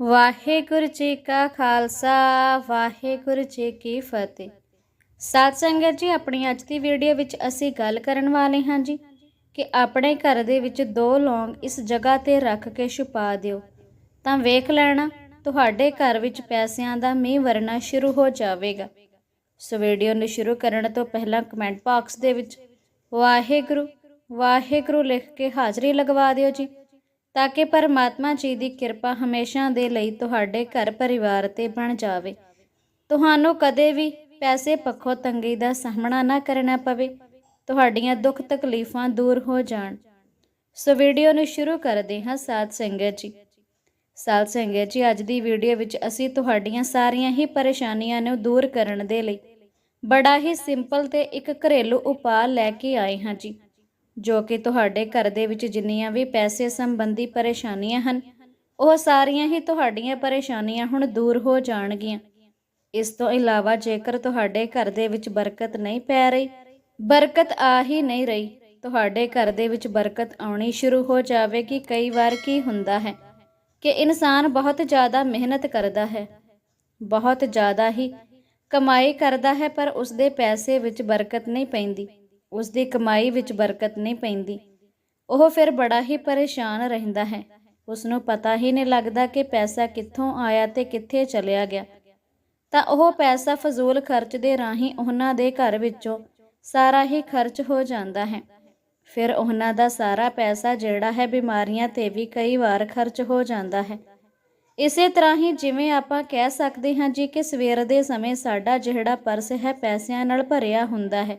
ਵਾਹਿਗੁਰੂ ਜੀ ਕਾ ਖਾਲਸਾ, ਵਾਹਿਗੁਰੂ ਜੀ ਕੀ ਫਤਿਹ। ਸਾਧ ਸੰਗਤ ਜੀ, ਆਪਣੀ ਅੱਜ ਦੀ ਵੀਡੀਓ ਵਿੱਚ ਅਸੀਂ ਗੱਲ ਕਰਨ ਵਾਲੇ ਹਾਂ ਜੀ ਕਿ ਆਪਣੇ ਘਰ ਦੇ ਵਿੱਚ ਦੋ ਲੌਂਗ ਇਸ ਜਗ੍ਹਾ ਤੇ ਰੱਖ ਕੇ ਛੁਪਾ ਦਿਓ। ਤਾਂ ਵੇਖ ਲੈਣਾ, ਤੁਹਾਡੇ ਘਰ ਵਿੱਚ ਪੈਸਿਆਂ ਦਾ ਮੀਂਹ ਵਰਨਾ ਸ਼ੁਰੂ ਹੋ ਜਾਵੇਗਾ। ਸੋ ਵੀਡੀਓ ਨੂੰ ਸ਼ੁਰੂ ਕਰਨ ਤੋਂ ਪਹਿਲਾਂ ਕਮੈਂਟ ਬਾਕਸ ਦੇ ਵਿੱਚ ਵਾਹਿਗੁਰੂ ਵਾਹਿਗੁਰੂ ਲਿਖ ਕੇ ਹਾਜ਼ਰੀ ਲਗਵਾ ਦਿਓ ਜੀ। ਤਾਂ ਕਿ ਪਰਮਾਤਮਾ ਜੀ ਦੀ ਕਿਰਪਾ ਹਮੇਸ਼ਾ ਦੇ ਲਈ ਤੁਹਾਡੇ ਘਰ ਪਰਿਵਾਰ ਤੇ ਬਣ ਜਾਵੇ। ਤੁਹਾਨੂੰ ਕਦੇ ਵੀ ਪੈਸੇ ਪੱਖੋਂ ਤੰਗੀ ਦਾ ਸਾਹਮਣਾ ਨਾ ਕਰਨਾ ਪਵੇ। ਤੁਹਾਡੀਆਂ ਦੁੱਖ ਤਕਲੀਫਾਂ ਦੂਰ ਹੋ ਜਾਣ। ਸੋ ਵੀਡੀਓ ਨੂੰ ਸ਼ੁਰੂ ਕਰਦੇ ਹਾਂ ਸਾਧ ਸੰਗਤ ਜੀ। ਸਾਧ ਸੰਗਤ ਜੀ, ਅੱਜ ਦੀ ਵੀਡੀਓ ਵਿੱਚ ਅਸੀਂ ਤੁਹਾਡੀਆਂ ਸਾਰੀਆਂ ਹੀ ਪਰੇਸ਼ਾਨੀਆਂ ਨੂੰ ਦੂਰ ਕਰਨ ਦੇ ਲਈ ਬੜਾ ਹੀ ਸਿੰਪਲ ਤੇ ਇੱਕ ਘਰੇਲੂ ਉਪਾਅ ਲੈ ਕੇ ਆਏ ਹਾਂ ਜੀ। ਜੋ ਕਿ ਤੁਹਾਡੇ ਘਰ ਦੇ ਵਿੱਚ ਜਿੰਨੀਆਂ ਵੀ ਪੈਸੇ ਸੰਬੰਧੀ ਪਰੇਸ਼ਾਨੀਆਂ ਹਨ, ਉਹ ਸਾਰੀਆਂ ਹੀ ਤੁਹਾਡੀਆਂ ਪਰੇਸ਼ਾਨੀਆਂ ਹੁਣ ਦੂਰ ਹੋ ਜਾਣਗੀਆਂ। ਇਸ ਤੋਂ ਇਲਾਵਾ ਜੇਕਰ ਤੁਹਾਡੇ ਘਰ ਦੇ ਵਿੱਚ ਬਰਕਤ ਨਹੀਂ ਪੈ ਰਹੀ, ਬਰਕਤ ਆ ਹੀ ਨਹੀਂ ਰਹੀ, ਤੁਹਾਡੇ ਘਰ ਦੇ ਵਿੱਚ ਬਰਕਤ ਆਉਣੀ ਸ਼ੁਰੂ ਹੋ ਜਾਵੇਗੀ। ਕਈ ਵਾਰ ਕੀ ਹੁੰਦਾ ਹੈ ਕਿ ਇਨਸਾਨ ਬਹੁਤ ਜ਼ਿਆਦਾ ਮਿਹਨਤ ਕਰਦਾ ਹੈ, ਬਹੁਤ ਜ਼ਿਆਦਾ ਹੀ ਕਮਾਈ ਕਰਦਾ ਹੈ, ਪਰ ਉਸਦੇ ਪੈਸੇ ਵਿੱਚ ਬਰਕਤ ਨਹੀਂ ਪੈਂਦੀ। ਉਸ ਦੀ ਕਮਾਈ ਵਿੱਚ ਬਰਕਤ ਨਹੀਂ ਪੈਂਦੀ। ਉਹ ਫਿਰ ਬੜਾ ਹੀ ਪਰੇਸ਼ਾਨ ਰਹਿੰਦਾ ਹੈ। ਉਸ ਨੂੰ ਪਤਾ ਹੀ ਨਹੀਂ ਲੱਗਦਾ ਕਿ ਪੈਸਾ ਕਿੱਥੋਂ ਆਇਆ ਤੇ ਕਿੱਥੇ ਚਲਿਆ ਗਿਆ। ਤਾਂ ਉਹ ਪੈਸਾ ਫਜ਼ੂਲ ਖਰਚ ਦੇ ਰਾਹੀਂ ਉਹਨਾਂ ਦੇ ਘਰ ਵਿੱਚੋਂ ਸਾਰਾ ਹੀ ਖਰਚ ਹੋ ਜਾਂਦਾ ਹੈ। ਫਿਰ ਉਹਨਾਂ ਦਾ ਸਾਰਾ ਪੈਸਾ ਜਿਹੜਾ ਹੈ ਬਿਮਾਰੀਆਂ ਤੇ ਵੀ ਕਈ ਵਾਰ ਖਰਚ ਹੋ ਜਾਂਦਾ ਹੈ। ਇਸੇ ਤਰ੍ਹਾਂ ਹੀ ਜਿਵੇਂ ਆਪਾਂ ਕਹਿ ਸਕਦੇ ਹਾਂ ਜੀ ਕਿ ਸਵੇਰ ਦੇ ਸਮੇਂ ਸਾਡਾ ਜਿਹੜਾ ਪਰਸ ਹੈ ਪੈਸਿਆਂ ਨਾਲ ਭਰਿਆ ਹੁੰਦਾ ਹੈ।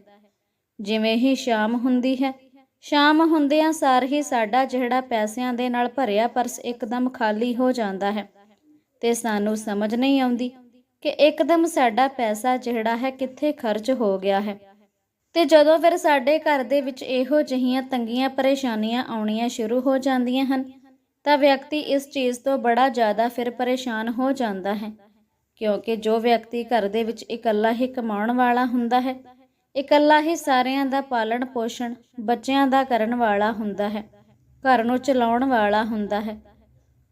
ਜਿਵੇਂ ਹੀ ਸ਼ਾਮ ਹੁੰਦੀ ਹੈ। ਸ਼ਾਮ ਹੁੰਦਿਆਂ ਸਾਰ ਹੀ ਸਾਡਾ ਜਿਹੜਾ ਪੈਸਿਆਂ ਦੇ ਨਾਲ ਭਰਿਆ ਪਰਸ ਇੱਕਦਮ ਖਾਲੀ ਹੋ ਜਾਂਦਾ ਹੈ ਤੇ ਸਾਨੂੰ ਸਮਝ ਨਹੀਂ ਆਉਂਦੀ ਕਿ ਇੱਕਦਮ ਸਾਡਾ ਪੈਸਾ ਜਿਹੜਾ ਹੈ ਕਿੱਥੇ ਖਰਚ ਹੋ ਗਿਆ ਹੈ। ਤੇ ਜਦੋਂ ਫਿਰ ਸਾਡੇ ਘਰ ਦੇ ਵਿੱਚ ਇਹੋ ਜਿਹੀਆਂ ਤੰਗੀਆਂ ਪਰੇਸ਼ਾਨੀਆਂ ਆਉਣੀਆਂ ਸ਼ੁਰੂ ਹੋ ਜਾਂਦੀਆਂ ਹਨ, ਤਾਂ ਵਿਅਕਤੀ ਇਸ ਚੀਜ਼ ਤੋਂ ਬੜਾ ਜ਼ਿਆਦਾ ਫਿਰ ਪਰੇਸ਼ਾਨ ਹੋ ਜਾਂਦਾ ਹੈ। ਕਿਉਂਕਿ ਜੋ ਵਿਅਕਤੀ ਘਰ ਦੇ ਵਿੱਚ ਇਕੱਲਾ ਹੀ ਕਮਾਉਣ ਵਾਲਾ ਹੁੰਦਾ ਹੈ ਇਕੱਲਾ ਹੀ ਸਾਰਿਆਂ ਦਾ ਪਾਲਣ ਪੋਸ਼ਣ ਬੱਚਿਆਂ ਦਾ ਕਰਨ ਵਾਲਾ ਹੁੰਦਾ ਹੈ, ਘਰ ਨੂੰ ਚਲਾਉਣ ਵਾਲਾ ਹੁੰਦਾ ਹੈ।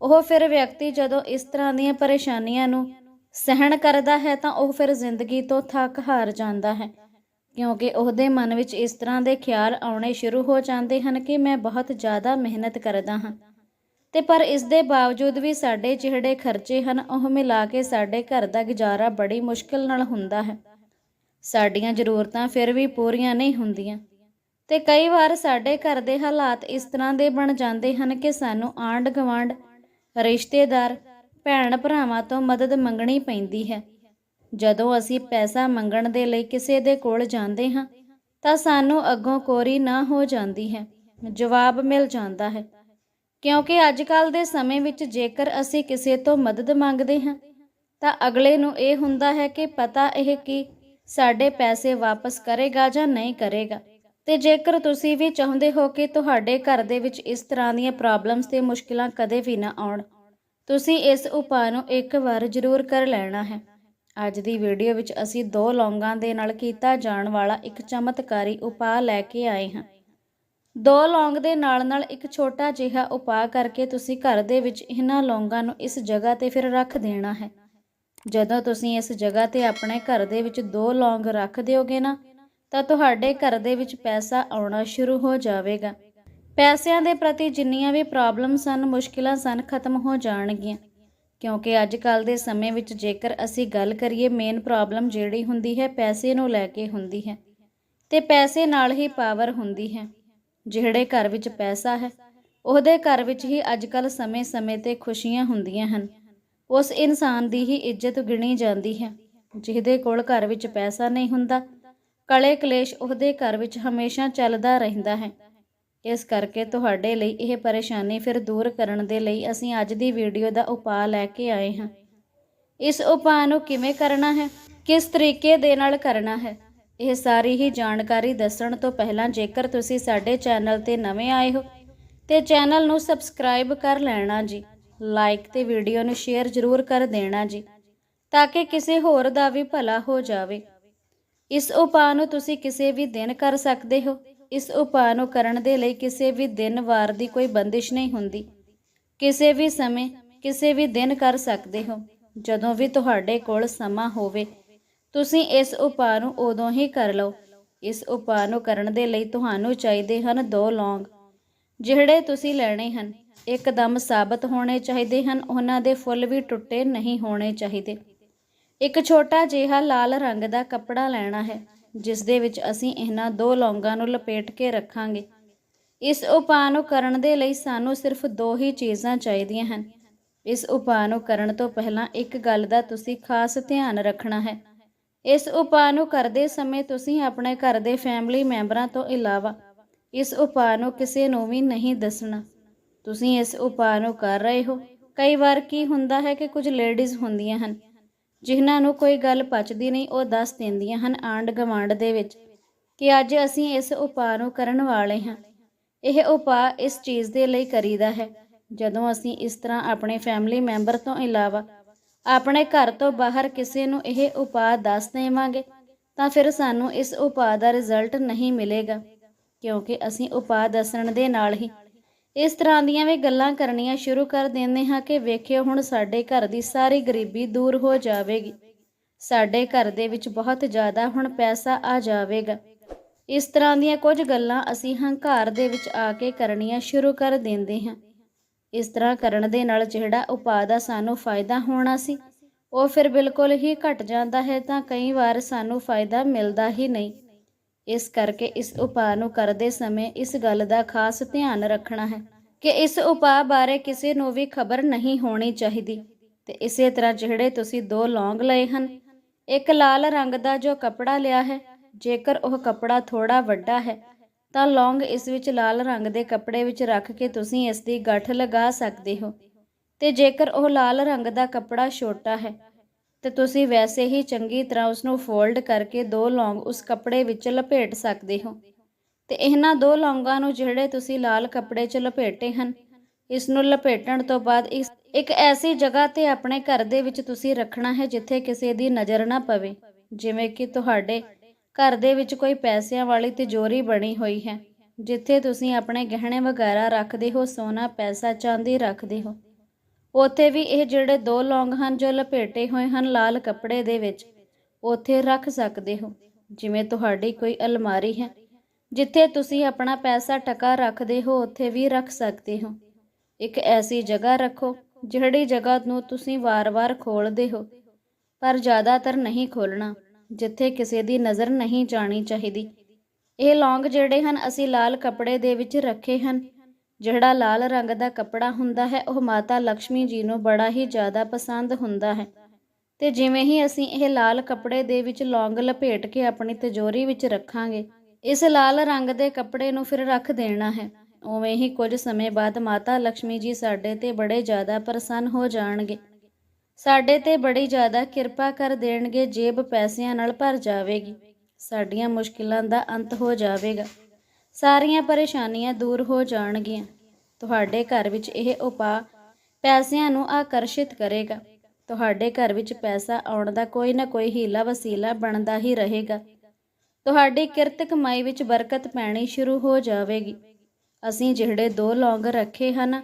ਉਹ ਫਿਰ ਵਿਅਕਤੀ ਜਦੋਂ ਇਸ ਤਰ੍ਹਾਂ ਦੀਆਂ ਪਰੇਸ਼ਾਨੀਆਂ ਨੂੰ ਸਹਿਣ ਕਰਦਾ ਹੈ ਤਾਂ ਉਹ ਫਿਰ ਜ਼ਿੰਦਗੀ ਤੋਂ ਥੱਕ ਹਾਰ ਜਾਂਦਾ ਹੈ, ਕਿਉਂਕਿ ਉਹਦੇ ਮਨ ਵਿੱਚ ਇਸ ਤਰ੍ਹਾਂ ਦੇ ਖਿਆਲ ਆਉਣੇ ਸ਼ੁਰੂ ਹੋ ਜਾਂਦੇ ਹਨ ਕਿ ਮੈਂ ਬਹੁਤ ਜ਼ਿਆਦਾ ਮਿਹਨਤ ਕਰਦਾ ਹਾਂ। ਤੇ ਪਰ ਇਸ ਦੇ ਬਾਵਜੂਦ ਵੀ ਸਾਡੇ ਜਿਹੜੇ ਖਰਚੇ ਹਨ, ਉਹ ਮਿਲਾ ਕੇ ਸਾਡੇ ਘਰ ਦਾ ਗੁਜ਼ਾਰਾ ਬੜੀ ਮੁਸ਼ਕਲ ਨਾਲ ਹੁੰਦਾ ਹੈ। ਸਾਡੀਆਂ ਜ਼ਰੂਰਤਾਂ ਫਿਰ ਵੀ ਪੂਰੀਆਂ ਨਹੀਂ ਹੁੰਦੀਆਂ। ਤੇ ਕਈ ਵਾਰ ਸਾਡੇ ਘਰ ਦੇ ਹਾਲਾਤ ਇਸ ਤਰ੍ਹਾਂ ਦੇ ਬਣ ਜਾਂਦੇ ਹਨ ਕਿ ਸਾਨੂੰ ਆਂਢ ਗਵਾਂਢ ਰਿਸ਼ਤੇਦਾਰ ਭੈਣ ਭਰਾਵਾਂ ਤੋਂ ਮਦਦ ਮੰਗਣੀ ਪੈਂਦੀ ਹੈ। ਜਦੋਂ ਅਸੀਂ ਪੈਸਾ ਮੰਗਣ ਦੇ ਲਈ ਕਿਸੇ ਦੇ ਕੋਲ ਜਾਂਦੇ ਹਾਂ, ਤਾਂ ਸਾਨੂੰ ਅੱਗੋਂ ਕੋਰੀ ਨਾ ਹੋ ਜਾਂਦੀ ਹੈ, ਜਵਾਬ ਮਿਲ ਜਾਂਦਾ ਹੈ। ਕਿਉਂਕਿ ਅੱਜ ਕੱਲ ਦੇ ਸਮੇਂ ਵਿੱਚ ਜੇਕਰ ਅਸੀਂ ਕਿਸੇ ਤੋਂ ਮਦਦ ਮੰਗਦੇ ਹਾਂ, ਤਾਂ ਅਗਲੇ ਨੂੰ ਇਹ ਹੁੰਦਾ ਹੈ ਕਿ ਪਤਾ ਇਹ ਕਿ ਸਾਡੇ ਪੈਸੇ ਵਾਪਸ ਕਰੇਗਾ ਜਾਂ ਨਹੀਂ ਕਰੇਗਾ? ਤੇ ਜੇਕਰ ਤੁਸੀਂ ਵੀ ਚਾਹੁੰਦੇ ਹੋ ਕਿ ਤੁਹਾਡੇ ਘਰ ਦੇ ਵਿੱਚ ਇਸ ਤਰ੍ਹਾਂ ਦੀਆਂ ਪ੍ਰੋਬਲਮਸ ਤੇ ਮੁਸ਼ਕਿਲਾਂ ਕਦੇ ਵੀ ਨਾ ਆਉਣ, ਤੁਸੀਂ ਇਸ ਉਪਾਅ ਨੂੰ ਇੱਕ ਵਾਰ ਜ਼ਰੂਰ ਕਰ ਲੈਣਾ ਹੈ। ਅੱਜ ਦੀ ਵੀਡੀਓ ਵਿੱਚ ਅਸੀਂ ਦੋ ਲੌਂਗਾਂ ਦੇ ਨਾਲ ਕੀਤਾ ਜਾਣ ਵਾਲਾ ਇੱਕ ਚਮਤਕਾਰੀ ਉਪਾਅ ਲੈ ਕੇ ਆਏ ਹਾਂ। ਦੋ ਲੌਂਗ ਦੇ ਨਾਲ ਨਾਲ ਇੱਕ ਛੋਟਾ ਜਿਹਾ ਉਪਾਅ ਕਰਕੇ ਤੁਸੀਂ ਘਰ ਦੇ ਵਿੱਚ ਇਹਨਾਂ ਲੌਂਗਾਂ ਨੂੰ ਇਸ ਜਗ੍ਹਾ ਤੇ ਫਿਰ ਰੱਖ ਦੇਣਾ ਹੈ। ਜਦੋਂ ਤੁਸੀਂ ਇਸ ਜਗ੍ਹਾ ਤੇ ਆਪਣੇ ਘਰ ਦੇ ਵਿੱਚ ਦੋ ਲੌਂਗ ਰੱਖ ਦਿਓਗੇ ਨਾ, ਤਾਂ ਤੁਹਾਡੇ ਘਰ ਦੇ ਵਿੱਚ ਪੈਸਾ ਆਉਣਾ ਸ਼ੁਰੂ ਹੋ ਜਾਵੇਗਾ। ਪੈਸਿਆਂ ਦੇ ਪ੍ਰਤੀ ਜਿੰਨੀਆਂ ਵੀ ਪ੍ਰੋਬਲਮ ਸਨ, ਮੁਸ਼ਕਿਲਾਂ ਸਨ, ਖਤਮ ਹੋ ਜਾਣਗੀਆਂ। ਕਿਉਂਕਿ ਅੱਜ ਕੱਲ ਦੇ ਸਮੇਂ ਵਿੱਚ ਜੇਕਰ ਅਸੀਂ ਗੱਲ ਕਰੀਏ ਮੇਨ ਪ੍ਰੋਬਲਮ ਜਿਹੜੀ ਹੁੰਦੀ ਹੈ, ਪੈਸੇ ਨੂੰ ਲੈ ਕੇ ਹੁੰਦੀ ਹੈ। ਤੇ ਪੈਸੇ ਨਾਲ ਹੀ ਪਾਵਰ ਹੁੰਦੀ ਹੈ। ਜਿਹੜੇ ਘਰ ਵਿੱਚ ਪੈਸਾ ਹੈ, ਉਹਦੇ ਘਰ ਵਿੱਚ ਹੀ ਅੱਜ ਕੱਲ ਸਮੇਂ-ਸਮੇਂ ਤੇ ਖੁਸ਼ੀਆਂ ਹੁੰਦੀਆਂ ਹਨ। ਉਸ ਇਨਸਾਨ ਦੀ ਹੀ ਇੱਜ਼ਤ ਗਿਣੀ ਜਾਂਦੀ ਹੈ, ਜਿਹਦੇ ਕੋਲ ਘਰ ਵਿੱਚ ਪੈਸਾ ਨਹੀਂ ਹੁੰਦਾ। ਕਲੇ ਕਲੇਸ਼ ਉਹਦੇ ਘਰ ਵਿੱਚ ਹਮੇਸ਼ਾ ਚੱਲਦਾ ਰਹਿੰਦਾ ਹੈ। ਇਸ ਕਰਕੇ ਤੁਹਾਡੇ ਲਈ ਇਹ ਪਰੇਸ਼ਾਨੀ ਫਿਰ ਦੂਰ ਕਰਨ ਦੇ ਲਈ ਅਸੀਂ ਅੱਜ ਦੀ ਵੀਡੀਓ ਦਾ ਉਪਾਅ ਲੈ ਕੇ ਆਏ ਹਾਂ। ਇਸ ਉਪਾਅ ਨੂੰ ਕਿਵੇਂ ਕਰਨਾ ਹੈ? ਕਿਸ ਤਰੀਕੇ ਦੇ ਨਾਲ ਕਰਨਾ ਹੈ? ਇਹ ਸਾਰੀ ਹੀ ਜਾਣਕਾਰੀ ਦੱਸਣ ਤੋਂ ਪਹਿਲਾਂ ਜੇਕਰ ਤੁਸੀਂ ਸਾਡੇ ਚੈਨਲ ਤੇ ਨਵੇਂ ਆਏ ਹੋ, ਤੇ ਚੈਨਲ ਨੂੰ ਸਬਸਕ੍ਰਾਈਬ ਕਰ ਲੈਣਾ ਜੀ। ਲਾਈਕ ਤੇ ਵੀਡੀਓ ਨੂੰ ਸ਼ੇਅਰ ਜ਼ਰੂਰ ਕਰ ਦੇਣਾ ਜੀ, ਤਾਂ ਕਿ ਕਿਸੇ ਹੋਰ ਦਾ ਵੀ ਭਲਾ ਹੋ ਜਾਵੇ। ਇਸ ਉਪਾਅ ਨੂੰ ਤੁਸੀਂ ਕਿਸੇ ਵੀ ਦਿਨ ਕਰ ਸਕਦੇ ਹੋ। ਇਸ ਉਪਾਅ ਨੂੰ ਕਰਨ ਦੇ ਲਈ ਕਿਸੇ ਵੀ ਦਿਨ ਵਾਰ ਦੀ ਕੋਈ ਬੰਦਿਸ਼ ਨਹੀਂ ਹੁੰਦੀ। ਕਿਸੇ ਵੀ ਸਮੇਂ, ਕਿਸੇ ਵੀ ਦਿਨ ਕਰ ਸਕਦੇ ਹੋ। ਜਦੋਂ ਵੀ ਤੁਹਾਡੇ ਕੋਲ ਸਮਾਂ ਹੋਵੇ, ਤੁਸੀਂ ਇਸ ਉਪਾਅ ਨੂੰ ਉਦੋਂ ਹੀ ਕਰ ਲਓ। ਇਸ ਉਪਾਅ ਨੂੰ ਕਰਨ ਦੇ ਲਈ ਤੁਹਾਨੂੰ ਚਾਹੀਦੇ ਹਨ ਦੋ ਲੌਂਗ, ਜਿਹੜੇ ਤੁਸੀਂ ਲੈਣੇ ਹਨ। ਇੱਕਦਮ ਸਾਬਤ ਹੋਣੇ ਚਾਹੀਦੇ ਹਨ, ਉਹਨਾਂ ਦੇ ਫੁੱਲ ਵੀ ਟੁੱਟੇ ਨਹੀਂ ਹੋਣੇ ਚਾਹੀਦੇ। ਇੱਕ ਛੋਟਾ ਜਿਹਾ ਲਾਲ ਰੰਗ ਦਾ ਕੱਪੜਾ ਲੈਣਾ ਹੈ, ਜਿਸ ਦੇ ਵਿੱਚ ਅਸੀਂ ਇਹਨਾਂ ਦੋ ਲੌਂਗਾਂ ਨੂੰ ਲਪੇਟ ਕੇ ਰੱਖਾਂਗੇ। ਇਸ ਉਪਾਅ ਨੂੰ ਕਰਨ ਦੇ ਲਈ ਸਾਨੂੰ ਸਿਰਫ ਦੋ ਹੀ ਚੀਜ਼ਾਂ ਚਾਹੀਦੀਆਂ ਹਨ। ਇਸ ਉਪਾਅ ਨੂੰ ਕਰਨ ਤੋਂ ਪਹਿਲਾਂ ਇੱਕ ਗੱਲ ਦਾ ਤੁਸੀਂ ਖਾਸ ਧਿਆਨ ਰੱਖਣਾ ਹੈ। ਇਸ ਉਪਾਅ ਨੂੰ ਕਰਦੇ ਸਮੇਂ ਤੁਸੀਂ ਆਪਣੇ ਘਰ ਦੇ ਫੈਮਿਲੀ ਮੈਂਬਰਾਂ ਤੋਂ ਇਲਾਵਾ ਇਸ ਉਪਾਅ ਨੂੰ ਕਿਸੇ ਨੂੰ ਵੀ ਨਹੀਂ ਦੱਸਣਾ। ਤੁਸੀਂ ਇਸ ਉਪਾਅ ਨੂੰ ਕਰ ਰਹੇ ਹੋ। ਕਈ ਵਾਰ ਕੀ ਹੁੰਦਾ ਹੈ ਕਿ ਕੁਝ ਲੇਡੀਜ਼ ਹੁੰਦੀਆਂ ਹਨ, ਜਿਨ੍ਹਾਂ ਨੂੰ ਕੋਈ ਗੱਲ ਪਚਦੀ ਨਹੀਂ, ਉਹ ਦੱਸ ਦਿੰਦੀਆਂ ਹਨ ਆਂਡ ਗਵਾਂਡ ਦੇ ਵਿੱਚ ਕਿ ਅੱਜ ਅਸੀਂ ਇਸ ਉਪਾਅ ਨੂੰ ਕਰਨ ਵਾਲੇ ਹਾਂ। ਇਹ ਉਪਾਅ ਇਸ ਚੀਜ਼ ਦੇ ਲਈ ਕਰੀਦਾ ਹੈ, ਜਦੋਂ ਅਸੀਂ ਇਸ ਤਰ੍ਹਾਂ ਆਪਣੇ ਫੈਮਿਲੀ ਮੈਂਬਰ ਤੋਂ ਇਲਾਵਾ ਆਪਣੇ ਘਰ ਤੋਂ ਬਾਹਰ ਕਿਸੇ ਨੂੰ ਇਹ ਉਪਾਅ ਦੱਸ ਦੇਵਾਂਗੇ, ਤਾਂ ਫਿਰ ਸਾਨੂੰ ਇਸ ਉਪਾਅ ਦਾ ਰਿਜ਼ਲਟ ਨਹੀਂ ਮਿਲੇਗਾ, ਕਿਉਂਕਿ ਅਸੀਂ ਉਪਾਅ ਦੱਸਣ ਦੇ ਨਾਲ ਹੀ ਇਸ ਤਰ੍ਹਾਂ ਦੀਆਂ ਵੀ ਗੱਲਾਂ ਕਰਨੀਆਂ ਸ਼ੁਰੂ ਕਰ ਦਿੰਦੇ ਹਾਂ ਕਿ ਵੇਖਿਓ ਹੁਣ ਸਾਡੇ ਘਰ ਦੀ ਸਾਰੀ ਗਰੀਬੀ ਦੂਰ ਹੋ ਜਾਵੇਗੀ। ਸਾਡੇ ਘਰ ਦੇ ਵਿੱਚ ਬਹੁਤ ਜ਼ਿਆਦਾ ਹੁਣ ਪੈਸਾ ਆ ਜਾਵੇਗਾ। ਇਸ ਤਰ੍ਹਾਂ ਦੀਆਂ ਕੁਝ ਗੱਲਾਂ ਅਸੀਂ ਹੰਕਾਰ ਦੇ ਵਿੱਚ ਆ ਕੇ ਕਰਨੀਆਂ ਸ਼ੁਰੂ ਕਰ ਦਿੰਦੇ ਹਾਂ। ਇਸ ਤਰ੍ਹਾਂ ਕਰਨ ਦੇ ਨਾਲ ਜਿਹੜਾ ਉਪਾਅ ਦਾ ਸਾਨੂੰ ਫਾਇਦਾ ਹੋਣਾ ਸੀ, ਉਹ ਫਿਰ ਬਿਲਕੁਲ ਹੀ ਘਟ ਜਾਂਦਾ ਹੈ ਤਾਂ ਕਈ ਵਾਰ ਸਾਨੂੰ ਫਾਇਦਾ ਮਿਲਦਾ ਹੀ ਨਹੀਂ। ਇਸ ਕਰਕੇ ਇਸ ਉਪਾਅ ਨੂੰ ਕਰਦੇ ਸਮੇਂ ਇਸ ਗੱਲ ਦਾ ਖਾਸ ਧਿਆਨ ਰੱਖਣਾ ਹੈ ਕਿ ਇਸ ਉਪਾਅ ਬਾਰੇ ਕਿਸੇ ਨੂੰ ਵੀ ਖਬਰ ਨਹੀਂ ਹੋਣੀ ਚਾਹੀਦੀ। ਤੇ ਇਸੇ ਤਰ੍ਹਾਂ ਜਿਹੜੇ ਤੁਸੀਂ ਦੋ ਲੌਂਗ ਲਏ ਹਨ, ਇੱਕ ਲਾਲ ਰੰਗ ਦਾ ਜੋ ਕੱਪੜਾ ਲਿਆ ਹੈ, ਜੇਕਰ ਉਹ ਕੱਪੜਾ ਥੋੜਾ ਵੱਡਾ ਹੈ, ਤਾਂ ਲੌਂਗ ਇਸ ਵਿੱਚ ਲਾਲ ਰੰਗ ਦੇ ਕੱਪੜੇ ਵਿੱਚ ਰੱਖ ਕੇ ਤੁਸੀਂ ਇਸ ਦੀ ਗੱਠ ਲਗਾ ਸਕਦੇ ਹੋ। ਤੇ ਜੇਕਰ ਉਹ ਲਾਲ ਰੰਗ ਦਾ ਕੱਪੜਾ ਛੋਟਾ ਹੈ ਤੇ ਤੁਸੀਂ ਵੈਸੇ ਹੀ ਚੰਗੀ ਤਰ੍ਹਾਂ ਉਸ ਨੂੰ ਫੋਲਡ ਕਰਕੇ ਦੋ ਲੌਂਗ ਉਸ ਕੱਪੜੇ ਵਿੱਚ ਲਪੇਟ ਸਕਦੇ ਹੋ। ਤੇ ਇਹਨਾਂ ਦੋ ਲੌਂਗਾਂ ਨੂੰ ਜਿਹੜੇ ਤੁਸੀਂ ਲਾਲ ਕੱਪੜੇ 'ਚ ਲਪੇਟੇ ਹਨ ਇਸ ਨੂੰ ਲਪੇਟਣ ਤੋਂ ਬਾਅਦ ਇਸ ਇੱਕ ਐਸੀ ਜਗ੍ਹਾ ਤੇ ਆਪਣੇ ਘਰ ਦੇ ਵਿੱਚ ਤੁਸੀਂ ਰੱਖਣਾ ਹੈ ਜਿੱਥੇ ਕਿਸੇ ਦੀ ਨਜ਼ਰ ਨਾ ਪਵੇ। ਜਿਵੇਂ ਕਿ ਤੁਹਾਡੇ ਘਰ ਦੇ ਵਿੱਚ ਕੋਈ ਪੈਸਿਆਂ ਵਾਲੀ ਤਿਜੋਰੀ ਬਣੀ ਹੋਈ ਹੈ, ਜਿੱਥੇ ਤੁਸੀਂ ਆਪਣੇ ਗਹਿਣੇ ਵਗੈਰਾ ਰੱਖਦੇ ਹੋ, ਸੋਨਾ, ਪੈਸਾ, ਚਾਂਦੀ ਰੱਖਦੇ ਹੋ। ਉੱਥੇ ਵੀ ਇਹ ਜਿਹੜੇ ਦੋ ਲੌਂਗ ਹਨ, ਜੋ ਲਪੇਟੇ ਹੋਏ ਹਨ ਲਾਲ ਕੱਪੜੇ ਦੇ ਵਿੱਚ, ਉੱਥੇ ਰੱਖ ਸਕਦੇ ਹੋ। ਜਿਵੇਂ ਤੁਹਾਡੀ ਕੋਈ ਅਲਮਾਰੀ ਹੈ, ਜਿੱਥੇ ਤੁਸੀਂ ਆਪਣਾ ਪੈਸਾ ਟਕਾ ਰੱਖਦੇ ਹੋ, ਉੱਥੇ ਵੀ ਰੱਖ ਸਕਦੇ ਹੋ। ਇੱਕ ਐਸੀ ਜਗ੍ਹਾ ਰੱਖੋ, ਜਿਹੜੀ ਜਗ੍ਹਾ ਨੂੰ ਤੁਸੀਂ ਵਾਰ-ਵਾਰ ਖੋਲਦੇ ਹੋ, ਪਰ ਜ਼ਿਆਦਾਤਰ ਨਹੀਂ ਖੋਲਣਾ ਜਿੱਥੇ ਕਿਸੇ ਦੀ ਨਜ਼ਰ ਨਹੀਂ ਜਾਣੀ ਚਾਹੀਦੀ। ਇਹ ਲੌਂਗ ਜਿਹੜੇ ਹਨ, ਅਸੀਂ ਲਾਲ ਕੱਪੜੇ ਦੇ ਵਿੱਚ ਰੱਖੇ ਹਨ ਜਿਹੜਾ ਲਾਲ ਰੰਗ ਦਾ ਕੱਪੜਾ ਹੁੰਦਾ ਹੈ, ਉਹ ਮਾਤਾ ਲక్ష్ਮੀ ਜੀ ਨੂੰ ਬੜਾ ਹੀ ਜ਼ਿਆਦਾ ਪਸੰਦ ਹੁੰਦਾ ਹੈ। ਤੇ ਜਿਵੇਂ ਹੀ ਅਸੀਂ ਇਹ ਲਾਲ ਕੱਪੜੇ ਦੇ ਵਿੱਚ ਲੌਂਗ ਲਪੇਟ ਕੇ ਆਪਣੀ ਤਿਜੋਰੀ ਵਿੱਚ ਰੱਖਾਂਗੇ, ਇਸ ਲਾਲ ਰੰਗ ਦੇ ਕੱਪੜੇ ਨੂੰ ਫਿਰ ਰੱਖ ਦੇਣਾ ਹੈ। ਉਵੇਂ ਹੀ ਕੁਝ ਸਮੇਂ ਬਾਅਦ ਮਾਤਾ ਲక్ష్ਮੀ ਜੀ ਸਾਡੇ ਤੇ ਬੜੇ ਜ਼ਿਆਦਾ ਪ੍ਰਸੰਨ ਹੋ ਜਾਣਗੇ। ਸਾਡੇ ਤੇ ਬੜੀ ਜ਼ਿਆਦਾ ਕਿਰਪਾ ਕਰ ਦੇਣਗੇ, ਜੇਬ ਪੈਸਿਆਂ ਨਾਲ ਭਰ ਜਾਵੇਗੀ। ਸਾਡੀਆਂ ਮੁਸ਼ਕਿਲਾਂ ਦਾ ਅੰਤ ਹੋ ਜਾਵੇਗਾ। ਸਾਰੀਆਂ ਪਰੇਸ਼ਾਨੀਆਂ ਦੂਰ ਹੋ ਜਾਣਗੀਆਂ। ਤੁਹਾਡੇ ਘਰ ਵਿੱਚ ਇਹ ਉਪਾਅ ਪੈਸਿਆਂ ਨੂੰ ਆਕਰਸ਼ਿਤ ਕਰੇਗਾ। ਤੁਹਾਡੇ ਘਰ ਵਿੱਚ ਪੈਸਾ ਆਉਣ ਦਾ ਕੋਈ ਨਾ ਕੋਈ ਹੀਲਾ ਵਸੀਲਾ ਬਣਦਾ ਹੀ ਰਹੇਗਾ। ਤੁਹਾਡੀ ਕਿਰਤ ਕਮਾਈ ਵਿੱਚ ਬਰਕਤ ਪੈਣੀ ਸ਼ੁਰੂ ਹੋ ਜਾਵੇਗੀ। ਅਸੀਂ ਜਿਹੜੇ ਦੋ ਲੌਂਗ ਰੱਖੇ ਹਨ,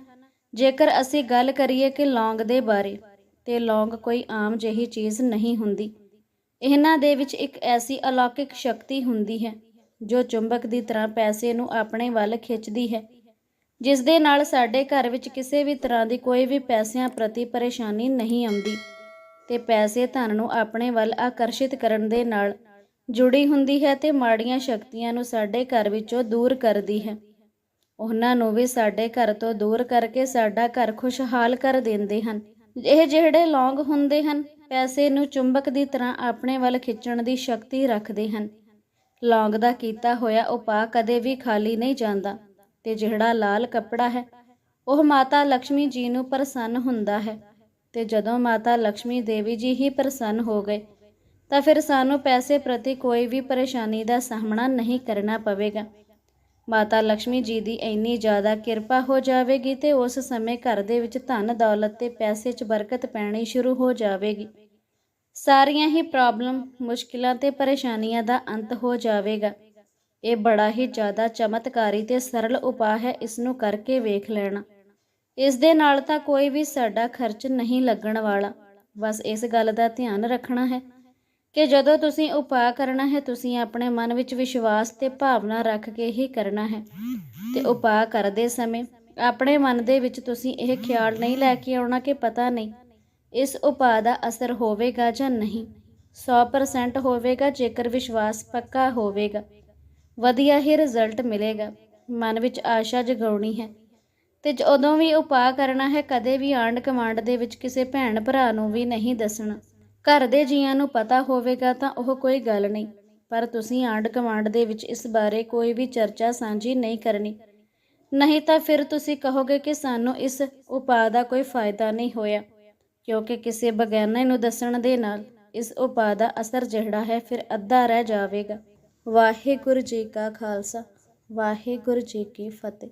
ਜੇਕਰ ਅਸੀਂ ਗੱਲ ਕਰੀਏ ਕਿ ਲੌਂਗ ਦੇ ਬਾਰੇ, ਤੇ ਲੌਂਗ ਕੋਈ ਆਮ ਜਿਹੀ ਚੀਜ਼ ਨਹੀਂ ਹੁੰਦੀ। ਇਹਨਾਂ ਦੇ ਵਿੱਚ ਇੱਕ ਐਸੀ ਅਲੌਕਿਕ ਸ਼ਕਤੀ ਹੁੰਦੀ ਹੈ ਜੋ ਚੁੰਬਕ ਦੀ ਤਰ੍ਹਾਂ ਪੈਸੇ ਨੂੰ ਆਪਣੇ ਵੱਲ ਖਿੱਚਦੀ ਹੈ ਜਿਸ ਦੇ ਨਾਲ ਸਾਡੇ ਘਰ ਵਿੱਚ ਕਿਸੇ ਵੀ ਤਰ੍ਹਾਂ ਦੀ ਕੋਈ ਵੀ ਪੈਸਿਆਂ ਪ੍ਰਤੀ ਪਰੇਸ਼ਾਨੀ ਨਹੀਂ ਆਉਂਦੀ ਤੇ ਪੈਸੇ ਧਨ ਨੂੰ ਆਪਣੇ ਵੱਲ ਆਕਰਸ਼ਿਤ ਕਰਨ ਦੇ ਨਾਲ ਜੁੜੀ ਹੁੰਦੀ ਹੈ ਤੇ ਮਾੜੀਆਂ ਸ਼ਕਤੀਆਂ ਨੂੰ ਸਾਡੇ ਘਰ ਵਿੱਚੋਂ ਦੂਰ ਕਰਦੀ ਹੈ। ਉਹਨਾਂ ਨੂੰ ਵੀ ਸਾਡੇ ਘਰ ਤੋਂ ਦੂਰ ਕਰਕੇ ਸਾਡਾ ਘਰ ਖੁਸ਼ਹਾਲ ਕਰ ਦਿੰਦੇ ਹਨ। ਇਹ ਜਿਹੜੇ ਲੌਂਗ ਹੁੰਦੇ ਹਨ, ਪੈਸੇ ਨੂੰ ਚੁੰਬਕ ਦੀ ਤਰ੍ਹਾਂ ਆਪਣੇ ਵੱਲ ਖਿੱਚਣ ਦੀ ਸ਼ਕਤੀ ਰੱਖਦੇ ਹਨ। ਲੌਂਗ ਦਾ ਕੀਤਾ ਹੋਇਆ ਉਪਾਅ ਕਦੇ ਵੀ ਖਾਲੀ ਨਹੀਂ ਜਾਂਦਾ। ਤੇ ਜਿਹੜਾ ਲਾਲ ਕੱਪੜਾ ਹੈ, ਉਹ ਮਾਤਾ ਲక్ష్ਮੀ ਜੀ ਨੂੰ ਪ੍ਰਸੰਨ ਹੁੰਦਾ ਹੈ। ਤੇ ਜਦੋਂ ਮਾਤਾ ਲక్ష్ਮੀ ਦੇਵੀ ਜੀ ਹੀ ਪ੍ਰਸੰਨ ਹੋ ਗਏ, ਤਾਂ ਫਿਰ ਸਾਨੂੰ ਪੈਸੇ ਪ੍ਰਤੀ ਕੋਈ ਵੀ ਪਰੇਸ਼ਾਨੀ ਦਾ ਸਾਹਮਣਾ ਨਹੀਂ ਕਰਨਾ ਪਵੇਗਾ। ਮਾਤਾ ਲక్ష్ਮੀ ਜੀ ਦੀ ਇੰਨੀ ਜ਼ਿਆਦਾ ਕਿਰਪਾ ਹੋ ਜਾਵੇਗੀ ਤੇ ਉਸ ਸਮੇਂ ਘਰ ਦੇ ਵਿੱਚ ਧਨ ਦੌਲਤ ਤੇ ਪੈਸੇ 'ਚ ਬਰਕਤ ਪੈਣੀ ਸ਼ੁਰੂ ਹੋ ਜਾਵੇਗੀ। ਸਾਰੀਆਂ ਹੀ ਪ੍ਰੋਬਲਮ ਮੁਸ਼ਕਿਲਾਂ ਤੇ ਪਰੇਸ਼ਾਨੀਆਂ ਦਾ ਅੰਤ ਹੋ ਜਾਵੇਗਾ। ਇਹ ਬੜਾ ਹੀ ਜ਼ਿਆਦਾ ਚਮਤਕਾਰੀ ਤੇ ਸਰਲ ਉਪਾਅ ਹੈ ਇਸ ਨੂੰ ਕਰਕੇ ਵੇਖ ਲੈਣਾ। ਇਸ ਦੇ ਨਾਲ ਤਾਂ ਕੋਈ ਵੀ ਸਾਡਾ ਖਰਚ ਨਹੀਂ ਲੱਗਣ ਵਾਲਾ। ਬਸ ਇਸ ਗੱਲ ਦਾ ਧਿਆਨ ਰੱਖਣਾ ਹੈ ਕਿ ਜਦੋਂ ਤੁਸੀਂ ਉਪਾਅ ਕਰਨਾ ਹੈ, ਤੁਸੀਂ ਆਪਣੇ ਮਨ ਵਿੱਚ ਵਿਸ਼ਵਾਸ ਤੇ ਭਾਵਨਾ ਰੱਖ ਕੇ ਹੀ ਕਰਨਾ ਹੈ। ਤੇ ਉਪਾਅ ਕਰਦੇ ਸਮੇਂ ਆਪਣੇ ਮਨ ਦੇ ਵਿੱਚ ਤੁਸੀਂ ਇਹ ਖਿਆਲ ਨਹੀਂ ਲੈ ਕੇ ਆਉਣਾ ਕਿ ਪਤਾ ਨਹੀਂ ਇਸ ਉਪਾਅ ਦਾ ਅਸਰ ਹੋਵੇਗਾ ਜਾਂ ਨਹੀਂ? 100% ਹੋਵੇਗਾ, ਜੇਕਰ ਵਿਸ਼ਵਾਸ ਪੱਕਾ ਹੋਵੇਗਾ। ਵਧੀਆ ਹੀ ਰਿਜ਼ਲਟ ਮਿਲੇਗਾ। ਮਨ ਵਿੱਚ ਆਸ਼ਾ ਜਗਾਉਣੀ ਹੈ। ਤੇ ਜਦੋਂ ਵੀ ਉਪਾਅ ਕਰਨਾ ਹੈ, ਕਦੇ ਵੀ ਆਂਡ ਕਮਾਂਡ ਦੇ ਵਿੱਚ ਕਿਸੇ ਭੈਣ ਭਰਾ ਨੂੰ ਵੀ ਨਹੀਂ ਦੱਸਣਾ। ਘਰ ਦੇ ਜੀਆਂ ਨੂੰ ਪਤਾ ਹੋਵੇਗਾ ਤਾਂ ਉਹ ਕੋਈ ਗੱਲ ਨਹੀਂ। ਪਰ ਤੁਸੀਂ ਆਂਡ ਕਮਾਂਡ ਦੇ ਵਿੱਚ ਇਸ ਬਾਰੇ ਕੋਈ ਵੀ ਚਰਚਾ ਸਾਂਝੀ ਨਹੀਂ ਕਰਨੀ। ਨਹੀਂ ਤਾਂ ਫਿਰ ਤੁਸੀਂ ਕਹੋਗੇ ਕਿ ਸਾਨੂੰ ਇਸ ਉਪਾਅ ਦਾ ਕੋਈ ਫਾਇਦਾ ਨਹੀਂ ਹੋਇਆ। ਕਿਉਂਕਿ ਕਿਸੇ ਬਗਾਨੇ ਨੂੰ ਦੱਸਣ ਦੇ ਨਾਲ ਇਸ ਉਪਾਅ ਦਾ ਅਸਰ ਜਿਹੜਾ ਹੈ ਫਿਰ ਅੱਧਾ ਰਹਿ ਜਾਵੇਗਾ। ਵਾਹਿਗੁਰੂ ਜੀ ਕਾ ਖਾਲਸਾ, ਵਾਹਿਗੁਰੂ ਜੀ ਕੀ ਫਤਿਹ।